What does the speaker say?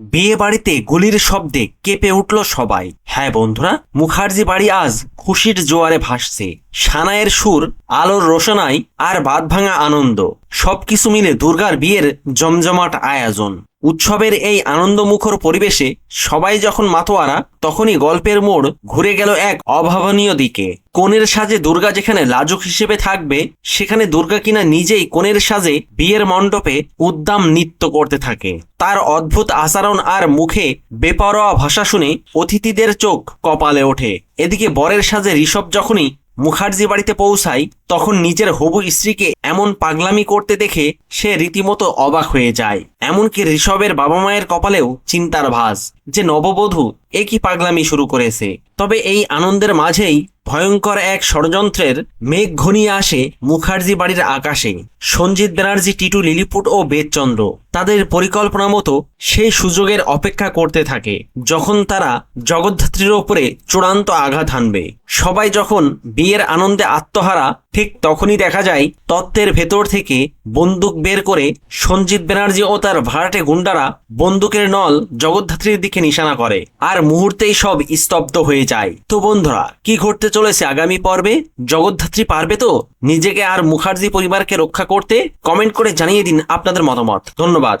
বিয়ে বাড়িতে গুলির শব্দে কেঁপে উঠল সবাই। হ্যাঁ বন্ধুরা, মুখার্জি বাড়ি আজ খুশির জোয়ারে ভাসছে। সানায়ের সুর, আলোর রোশনাই আর বাদ ভাঙা আনন্দ। সবকিছু মিলে দুর্গার বিয়ের জমজমাট আয়োজন। উৎসবের এই আনন্দমুখর পরিবেশে সবাই যখন মাতোয়ারা, তখনই গল্পের মোড় ঘুরে গেল এক অভাবনীয় দিকে। কনের সাজে দুর্গা যেখানে লাজুক হিসেবে থাকবে, সেখানে দুর্গা কিনা নিজেই কনের সাজে বিয়ের মণ্ডপে উদ্দাম নৃত্য করতে থাকে। তার অদ্ভুত আচরণ আর মুখে বেপরোয়া ভাষা শুনে অতিথিদের চোখ কপালে ওঠে। এদিকে বরের সাজে ঋষভ যখনই মুখার্জি বাড়িতে পৌঁছায়, তখন নিজের হবু স্ত্রীকে এমন পাগলামি করতে দেখে সে রীতিমতো অবাক হয়ে যায়। এমনকি ঋষভের বাবা মায়ের কপালেও চিন্তার ভাস যে নববধূ একই পাগলামি শুরু করেছে। তবে এই আনন্দের মাঝেই ভয়ঙ্কর এক ষড়যন্ত্রের মেঘ ঘনিয়ে আসে মুখার্জি বাড়ির আকাশে। সঞ্জিত ব্যানার্জি, টিটু লিলিপুট ও বেদচন্দ্র তাদের পরিকল্পনা মতো সেই সুযোগের অপেক্ষা করতে থাকে, যখন তারা জগদ্ধাত্রীর ওপরে চূড়ান্ত আঘাত হানবে। সবাই যখন বিয়ের আনন্দে আত্মহারা, ঠিক তখনই দেখা যায়, তত্ত্বের ভেতর থেকে বন্দুক বের করে সঞ্জিত ব্যানার্জি ও তার ভাড়াটে গুন্ডারা বন্দুকের নল জগদ্ধাত্রীর দিকে নিশানা করে, আর মুহূর্তেই সব স্তব্ধ হয়ে যায়। তো বন্ধুরা, কি ঘটতে চলেছে আগামী পর্বে? জগদ্ধাত্রী পারবে তো? নিজেকে আর মুখার্জি পরিবারকে রক্ষা করতে? কমেন্ট করে জানিয়ে দিন আপনাদের মতামত। ধন্যবাদ।